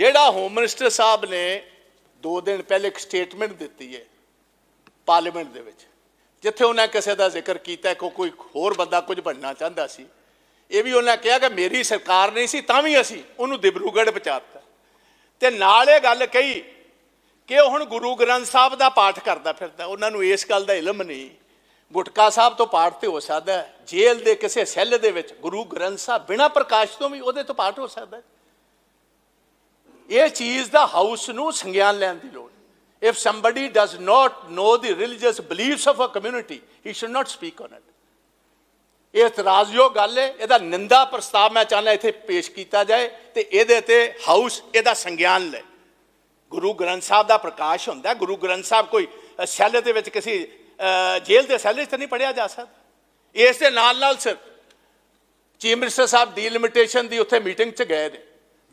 ਜਿਹੜਾ home minister ਸਾਹਿਬ ਨੇ 2 ਦਿਨ ਪਹਿਲੇ ਇੱਕ ਸਟੇਟਮੈਂਟ ਦਿੱਤੀ ਹੈ ਪਾਰਲੀਮੈਂਟ ਦੇ ਵਿੱਚ, ਜਿੱਥੇ ਉਹਨਾਂ ਕਿਸੇ ਦਾ ਜ਼ਿਕਰ ਕੀਤਾ ਕਿ ਕੋਈ ਹੋਰ ਬੰਦਾ ਕੁਝ ਬਣਨਾ ਚਾਹੁੰਦਾ ਸੀ। ਇਹ ਵੀ ਉਹਨਾਂ ਕਿਹਾ ਕਿ ਮੇਰੀ ਸਰਕਾਰ ਨਹੀਂ ਸੀ, ਤਾਂ ਵੀ ਅਸੀਂ ਉਹਨੂੰ ਦਿਬਰੂਗੜ੍ਹ ਪਹੁੰਚਾਤਾ। ਤੇ ਨਾਲ ਇਹ ਗੱਲ ਕਹੀ ਕਿ ਉਹ ਹੁਣ ਗੁਰੂ ਗ੍ਰੰਥ ਸਾਹਿਬ ਦਾ ਪਾਠ ਕਰਦਾ ਫਿਰਦਾ। ਉਹਨਾਂ ਨੂੰ ਇਸ ਗੱਲ ਦਾ ਇਲਮ ਨਹੀਂ। ਗੁਟਕਾ ਸਾਹਿਬ ਤੋਂ ਪਾਠ ਤੇ ਹੋ ਸਕਦਾ ਜੇਲ੍ਹ ਦੇ ਕਿਸੇ ਸੈੱਲ ਦੇ ਵਿੱਚ ਗੁਰੂ ਗ੍ਰੰਥ ਸਾਹਿਬ ਬਿਨਾਂ ਪ੍ਰਕਾਸ਼ ਤੋਂ ਵੀ ਉਹਦੇ ਤੋਂ ਪਾਠ ਹੋ ਸਕਦਾ ਇਹ ਚੀਜ਼ ਦਾ ਹਾਊਸ ਨੂੰ ਸੰਗਿਆਨ ਲੈਣ ਦੀ ਲੋੜ if somebody does not know the religious beliefs of a community, he should not speak on it. ਇਹ ਇਤਰਾਜ਼ਯੋਗ ਗੱਲ ਹੈ, ਇਹਦਾ ਨਿੰਦਾ ਪ੍ਰਸਤਾਵ ਮੈਂ ਚਾਹੁੰਦਾ ਇੱਥੇ ਪੇਸ਼ ਕੀਤਾ ਜਾਏ ਤੇ ਇਹਦੇ ਤੇ ਹਾਊਸ ਇਹਦਾ ਸੰਗਿਆਨ ਲੈ। ਗੁਰੂ ਗ੍ਰੰਥ ਸਾਹਿਬ ਦਾ ਪ੍ਰਕਾਸ਼ ਹੁੰਦਾ, ਗੁਰੂ ਗ੍ਰੰਥ ਸਾਹਿਬ ਕੋਈ ਸੈੱਲ ਦੇ ਵਿੱਚ ਕਿਸੇ ਜੇਲ੍ਹ ਦੇ ਸੈੱਲ 'ਚ ਤਾਂ ਨਹੀਂ ਪੜਿਆ ਜਾ ਸਕਦਾ। ਇਸ ਦੇ ਨਾਲ ਨਾਲ ਸਰ ਚੀਫ ਮਿਨਿਸਟਰ ਸਾਹਿਬ ਡੀਲਿਮਿਟੇਸ਼ਨ ਦੀ ਉੱਥੇ ਮੀਟਿੰਗ 'ਚ ਗਏ ਨੇ।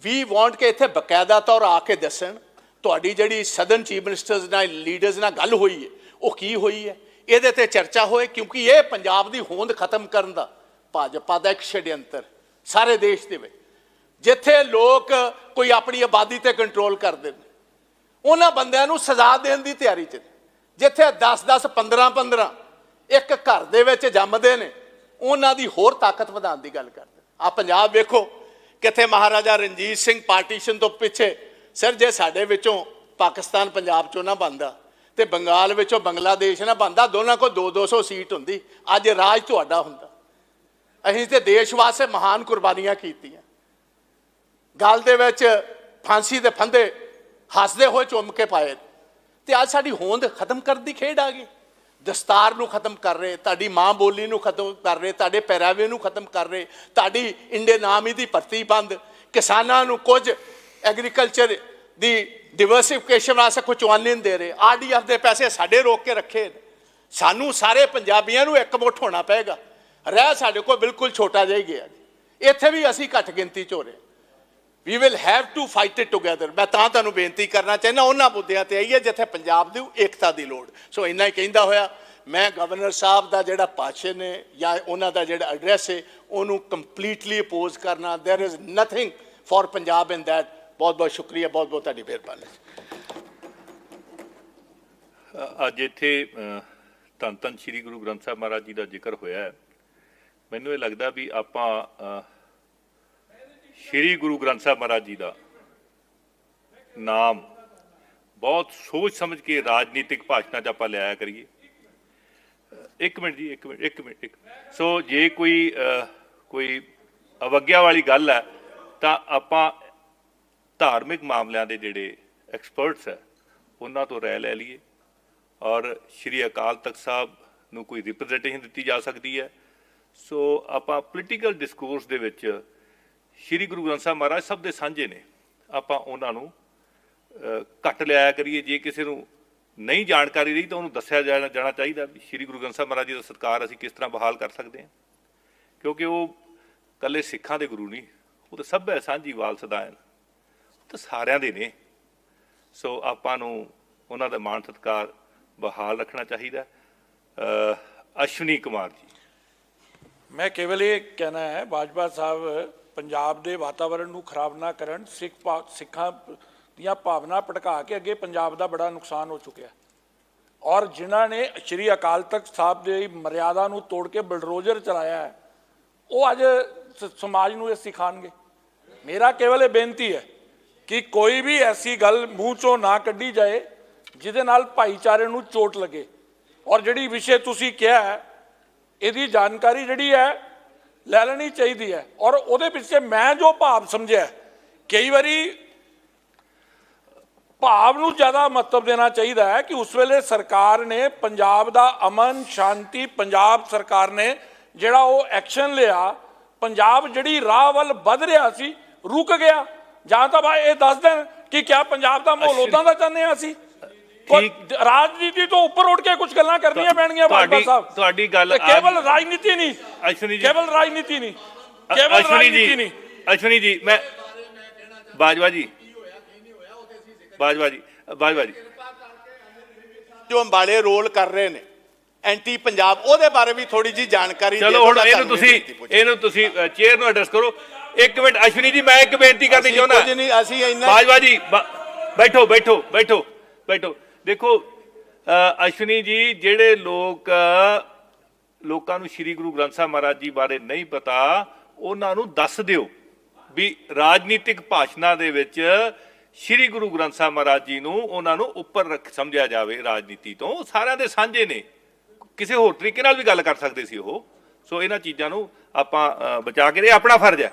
ਵੀ ਵਾਂਟ ਕੇ ਇੱਥੇ ਬਕਾਇਦਾ ਤੌਰ ਆ ਕੇ ਦੱਸਣ, ਤੁਹਾਡੀ ਜਿਹੜੀ ਸਦਨ ਚੀਫ ਮਿਨਿਸਟਰਸ ਨਾਲ ਲੀਡਰਸ ਨਾਲ ਗੱਲ ਹੋਈ ਹੈ, ਉਹ ਕੀ ਹੋਈ ਹੈ? ਇਹਦੇ ਤੇ ਚਰਚਾ ਹੋਏ, ਕਿਉਂਕਿ ਇਹ ਪੰਜਾਬ ਦੀ ਹੋਂਦ ਖਤਮ ਕਰਨ ਦਾ ਭਾਜਪਾ ਦਾ ਇੱਕ ਛੜਯੰਤਰ ਸਾਰੇ ਦੇਸ਼ ਦੇ ਵਿੱਚ। ਜਿੱਥੇ ਲੋਕ ਕੋਈ ਆਪਣੀ ਆਬਾਦੀ ਤੇ ਕੰਟਰੋਲ ਕਰਦੇ ਨੇ, ਉਹਨਾਂ ਬੰਦਿਆਂ ਨੂੰ ਸਜ਼ਾ ਦੇਣ ਦੀ ਤਿਆਰੀ 'ਚ ਨੇ। ਜਿੱਥੇ 10 10 15 15 ਇੱਕ ਘਰ ਦੇ ਵਿੱਚ ਜੰਮਦੇ ਨੇ, ਉਹਨਾਂ ਦੀ ਹੋਰ ਤਾਕਤ ਵਧਾਉਣ ਦੀ ਗੱਲ ਕਰਦੇ ਆ ਪੰਜਾਬ ਵੇਖੋ ਕਿੱਥੇ ਮਹਾਰਾਜਾ ਰਣਜੀਤ ਸਿੰਘ ਪਾਰਟੀਸ਼ਨ ਤੋਂ ਪਿੱਛੇ? ਸਰ, ਜੇ ਸਾਡੇ ਵਿੱਚੋਂ ਪਾਕਿਸਤਾਨ, ਪੰਜਾਬ ਚੋਂ ਨਾ ਬੰਦਾ ਤੇ ਬੰਗਾਲ ਵਿੱਚੋਂ ਬੰਗਲਾਦੇਸ਼ ਨਾ ਬੰਦਾ ਦੋਨਾਂ ਕੋਲ 2 200 ਸੀਟ ਹੁੰਦੀ। ਅੱਜ ਰਾਜ ਤੁਹਾਡਾ ਹੁੰਦਾ। ਅਸੀਂ ਤੇ ਦੇਸ਼ ਵਾਸਤੇ ਮਹਾਨ ਕੁਰਬਾਨੀਆਂ ਕੀਤੀਆਂ। ਗੱਲ ਦੇ ਵਿੱਚ ਫਾਂਸੀ ਦੇ ਫੰਦੇ ਹੱਸਦੇ ਹੋਏ ਚੁੰਮ ਕੇ ਪਾਏ ਤੇ ਅੱਜ ਸਾਡੀ ਹੋਂਦ ਖਤਮ ਕਰਨ ਦੀ ਖੇਡ ਆ ਗਈ। ਦਸਤਾਰ ਨੂੰ ਖਤਮ ਕਰ ਰਹੇ, ਤੁਹਾਡੀ ਮਾਂ ਬੋਲੀ ਨੂੰ ਖਤਮ ਕਰ ਰਹੇ, ਤੁਹਾਡੇ ਪਹਿਰਾਵੇ ਨੂੰ ਖਤਮ ਕਰ ਰਹੇ, ਤੁਹਾਡੀ ਇੰਡੀਅਨ ਆਰਮੀ ਦੀ ਭਰਤੀ ਬੰਦ, ਕਿਸਾਨਾਂ ਨੂੰ ਕੁਝ ਐਗਰੀਕਲਚਰ ਦੀ ਡਿਵਰਸਿਫਿਕੇਸ਼ਨ ਵਾਸਤੇ ਕੁਝ ਚਵਾਨੀ ਨਹੀਂ ਦੇ ਰਹੇ, ਆਰਡੀਐਫ ਦੇ ਪੈਸੇ ਸਾਡੇ ਰੋਕ ਕੇ ਰੱਖੇ ਸਾਨੂੰ ਸਾਰੇ ਪੰਜਾਬੀਆਂ ਨੂੰ ਇਕਮੁੱਠ ਹੋਣਾ ਪਏਗਾ, ਰਹਿ ਸਾਡੇ ਕੋਲ ਬਿਲਕੁਲ ਛੋਟਾ ਜਿਹਾ ਹੀ ਗਿਆ। ਇੱਥੇ ਵੀ ਅਸੀਂ ਘੱਟ ਗਿਣਤੀ ਚ ਹੋ ਰਹੇ we will have to fight it together ਮੈਂ ਤਾਂ ਤੁਹਾਨੂੰ ਬੇਨਤੀ ਕਰਨਾ ਚਾਹੁੰਦਾ, ਉਹਨਾਂ ਮੁੱਦਿਆਂ ਤੇ ਆਈ ਹੈ ਜਿੱਥੇ ਪੰਜਾਬ ਦੀ ਏਕਤਾ ਦੀ ਲੋੜ। ਸੋ ਇੰਨਾ ਹੀ ਕਹਿੰਦਾ ਹੋਇਆ, ਮੈਂ ਗਵਰਨਰ ਸਾਹਿਬ ਦਾ ਜਿਹੜਾ ਭਾਸ਼ਣ ਨੇ ਜਾਂ ਉਹਨਾਂ ਦਾ ਜਿਹੜਾ ਐਡਰੈਸ ਹੈ, ਉਹਨੂੰ ਕੰਪਲੀਟਲੀ ਅਪੋਜ਼ ਕਰਨਾ। There is nothing for Punjab in that ਬਹੁਤ ਬਹੁਤ ਸ਼ੁਕਰੀਆ ਬਹੁਤ ਬਹੁਤ ਤੁਹਾਡੀ ਮਿਹਰਬਾਨੀ। ਅੱਜ ਇੱਥੇ ਤਨ ਤਨ ਸ੍ਰੀ ਗੁਰੂ ਗ੍ਰੰਥ ਸਾਹਿਬ ਮਹਾਰਾਜ ਜੀ ਦਾ ਜ਼ਿਕਰ ਹੋਇਆ ਹੈ। ਮੈਨੂੰ ਇਹ ਲੱਗਦਾ ਵੀ ਆਪਾਂ ਸ੍ਰੀ ਗੁਰੂ ਗ੍ਰੰਥ ਸਾਹਿਬ ਮਹਾਰਾਜ ਜੀ ਦਾ ਨਾਮ ਬਹੁਤ ਸੋਚ ਸਮਝ ਕੇ ਰਾਜਨੀਤਿਕ ਭਾਸ਼ਣਾਂ 'ਚ ਆਪਾਂ ਲਿਆਇਆ ਕਰੀਏ। ਇੱਕ ਮਿੰਟ ਜੀ, ਇੱਕ ਮਿੰਟ ਇੱਕ ਮਿੰਟ, ਇੱਕ ਸੋ ਜੇ ਕੋਈ ਕੋਈ ਅਵਗਿਆ ਵਾਲੀ ਗੱਲ ਹੈ, ਤਾਂ ਆਪਾਂ ਧਾਰਮਿਕ ਮਾਮਲਿਆਂ ਦੇ ਜਿਹੜੇ ਐਕਸਪਰਟਸ ਹੈ, ਉਹਨਾਂ ਤੋਂ ਰਾਏ ਲੈ ਲਈਏ। ਔਰ ਸ਼੍ਰੀ ਅਕਾਲ ਤਖਤ ਸਾਹਿਬ ਨੂੰ ਕੋਈ ਰਿਪਰੈਜ਼ੈਂਟੇਸ਼ਨ ਦਿੱਤੀ ਜਾ ਸਕਦੀ ਹੈ। ਸੋ ਆਪਾਂ ਪੋਲੀਟੀਕਲ ਡਿਸਕੋਰਸ ਦੇ ਵਿੱਚ ਸ਼੍ਰੀ ਗੁਰੂ ਗ੍ਰੰਥ ਸਾਹਿਬ ਮਹਾਰਾਜ ਸਭ ਦੇ ਸਾਂਝੇ ਨੇ। ਆਪਾਂ ਉਹਨਾਂ ਨੂੰ ਘੱਟ ਲਿਆਇਆ ਕਰੀਏ। ਜੇ ਕਿਸੇ ਨੂੰ ਨਹੀਂ ਜਾਣਕਾਰੀ ਰਹੀ ਤਾਂ ਉਹਨੂੰ ਦੱਸਿਆ ਜਾਣਾ ਜਾਣਾ ਚਾਹੀਦਾ ਵੀ ਸ਼੍ਰੀ ਗੁਰੂ ਗ੍ਰੰਥ ਸਾਹਿਬ ਮਹਾਰਾਜ ਜੀ ਦਾ ਸਤਿਕਾਰ ਅਸੀਂ ਕਿਸ ਤਰ੍ਹਾਂ ਬਹਾਲ ਕਰ ਸਕਦੇ ਹਾਂ। ਕਿਉਂਕਿ ਉਹ ਕੱਲੇ ਸਿੱਖਾਂ ਦੇ ਗੁਰੂ ਨਹੀਂ, ਉਹ ਤਾਂ ਸਭ ਹੈ, ਸਾਂਝੀ ਵਾਲ ਸਦਾਇਨ ਤਾਂ ਸਾਰਿਆਂ ਦੇ ਨੇ। ਸੋ ਆਪਾਂ ਨੂੰ ਉਹਨਾਂ ਦਾ ਮਾਣ ਸਤਿਕਾਰ ਬਹਾਲ ਰੱਖਣਾ ਚਾਹੀਦਾ। ਅਸ਼ਵਨੀ ਕੁਮਾਰ ਜੀ। ਮੈਂ ਕੇਵਲ ਇਹ ਕਹਿਣਾ ਹੈ, ਬਾਜਵਾ ਸਾਹਿਬ ਪੰਜਾਬ ਦੇ ਵਾਤਾਵਰਣ ਨੂੰ ਖਰਾਬ ਨਾ ਕਰਨ, ਸਿੱਖ ਭਾ- ਸਿੱਖਾਂ ਦੀਆਂ ਭਾਵਨਾ ਭਟਕਾ ਕੇ ਅੱਗੇ ਪੰਜਾਬ ਦਾ ਬੜਾ ਨੁਕਸਾਨ ਹੋ ਚੁੱਕਿਆ। ਔਰ ਜਿਨ੍ਹਾਂ ਨੇ ਸ਼੍ਰੀ ਅਕਾਲ ਤਖਤ ਸਾਹਿਬ ਦੀ ਮਰਿਆਦਾ ਨੂੰ ਤੋੜ ਕੇ ਬਲਡੋਜ਼ਰ ਚਲਾਇਆ ਹੈ, ਉਹ ਅੱਜ ਸ- ਸਮਾਜ ਨੂੰ ਇਹ ਸਿਖਾਣਗੇ ਮੇਰਾ ਕੇਵਲ ਇਹ ਬੇਨਤੀ ਹੈ ਕਿ ਕੋਈ ਵੀ ਐਸੀ ਗੱਲ ਮੂੰਹ ਚੋਂ ਨਾ ਕੱਢੀ ਜਾਏ, ਜਿਹਦੇ ਨਾਲ ਭਾਈਚਾਰੇ ਨੂੰ ਚੋਟ ਲੱਗੇ। ਔਰ ਜਿਹੜੀ ਵਿਸ਼ੇ ਤੁਸੀਂ ਕਿਹਾ ਹੈ, ਇਹਦੀ ਜਾਣਕਾਰੀ ਜਿਹੜੀ ਹੈ ਲੈ ਲੈਣੀ ਚਾਹੀਦੀ ਹੈ। ਔਰ ਉਹਦੇ ਪਿੱਛੇ ਮੈਂ ਜੋ ਭਾਵ ਸਮਝਿਆ ਕਈ ਵਾਰੀ ਭਾਵ ਨੂੰ ਜ਼ਿਆਦਾ ਮਹੱਤਵ ਦੇਣਾ ਚਾਹੀਦਾ ਹੈ ਕਿ ਉਸ ਵੇਲੇ ਸਰਕਾਰ ਨੇ ਪੰਜਾਬ ਦਾ ਅਮਨ ਸ਼ਾਂਤੀ ਪੰਜਾਬ ਸਰਕਾਰ ਨੇ ਜਿਹੜਾ ਉਹ ਐਕਸ਼ਨ ਲਿਆ ਪੰਜਾਬ ਜਿਹੜੀ ਰਾਹ ਵੱਲ ਵੱਧ ਰਿਹਾ ਸੀ ਰੁਕ ਗਿਆ। ਜਾਂ ਤਾਂ ਬਾਈ ਇਹ ਦੱਸ ਦੇਣ ਕਿ ਕਿਆ ਪੰਜਾਬ ਦਾ ਮਾਹੌਲ ਉਦਾਂ ਦਾ ਚਾਹੁੰਦੇ ਆ ਅਸੀਂ? ਕੋਈ ਰਾਜਨੀਤੀ ਤੋਂ ਉੱਪਰ ਉੱਠ ਕੇ ਕੁਝ ਗੱਲਾਂ ਕਰਨੀਆਂ ਪੈਣਗੀਆਂ ਬਾਬਾ ਸਾਹਿਬ। ਤੁਹਾਡੀ ਗੱਲ ਕੇਵਲ ਰਾਜਨੀਤੀ ਨਹੀਂ। ਅਸ਼ਵਨੀ ਜੀ। ਕੇਵਲ ਰਾਜਨੀਤੀ ਨਹੀਂ। ਕੇਵਲ ਰਾਜਨੀਤੀ ਜੀ। ਨਹੀਂ। ਅਸ਼ਵਨੀ ਜੀ ਮੈਂ ਬਾਜਵਾ ਜੀ। ਬਾਜਵਾ ਜੀ ਬਾਜਵਾ ਜੀ। ਜੋ ਅੰਬਾਲੇ ਰੋਲ ਕਰ ਰਹੇ ਨੇ ਐਂਟੀ ਪੰਜਾਬ ਉਹਦੇ ਬਾਰੇ ਵੀ ਥੋੜੀ ਜੀ ਜਾਣਕਾਰੀ ਚਲੋ ਦਿਓ, ਹੁਣ ਇਹਨੂੰ ਤੁਸੀਂ। ਇਹਨੂੰ ਤੁਸੀਂ ਚੇਅਰ ਨੂੰ ਐਡਰੈਸ ਕਰੋ। ਇੱਕ ਮਿੰਟ ਅਸ਼ਵਨੀ ਜੀ ਮੈਂ ਇੱਕ ਬੇਨਤੀ ਕਰਨੀ ਚਾਹੁੰਦਾ। ਕੁਝ ਨਹੀਂ ਅਸੀਂ ਇੰਨਾ ਬਾਜਵਾ ਜੀ ਬੈਠੋ ਬੈਠੋ ਬੈਠੋ ਬੈਠੋ। ਦੇਖੋ ਅਸ਼ਵਨੀ ਜੀ, ਜਿਹੜੇ ਲੋਕ ਲੋਕਾਂ ਨੂੰ ਸ੍ਰੀ ਗੁਰੂ ਗ੍ਰੰਥ ਸਾਹਿਬ ਮਹਾਰਾਜ ਜੀ ਬਾਰੇ ਨਹੀਂ ਪਤਾ, ਉਹਨਾਂ ਨੂੰ ਦੱਸ ਦਿਓ ਵੀ ਰਾਜਨੀਤਿਕ ਭਾਸ਼ਣਾਂ ਦੇ ਵਿੱਚ ਸ੍ਰੀ ਗੁਰੂ ਗ੍ਰੰਥ ਸਾਹਿਬ ਮਹਾਰਾਜ ਜੀ ਨੂੰ ਉਹਨਾਂ ਨੂੰ ਉੱਪਰ ਰੱਖ, ਸਮਝਿਆ ਜਾਵੇ ਰਾਜਨੀਤੀ ਤੋਂ। ਉਹ ਸਾਰਿਆਂ ਦੇ ਸਾਂਝੇ ਨੇ। ਕਿਸੇ ਹੋਰ ਤਰੀਕੇ ਨਾਲ ਵੀ ਗੱਲ ਕਰ ਸਕਦੇ ਸੀ ਉਹ। ਸੋ ਇਹਨਾਂ ਚੀਜ਼ਾਂ ਨੂੰ ਆਪਾਂ ਬਚਾ ਕੇ, ਇਹ ਆਪਣਾ ਫਰਜ਼ ਹੈ।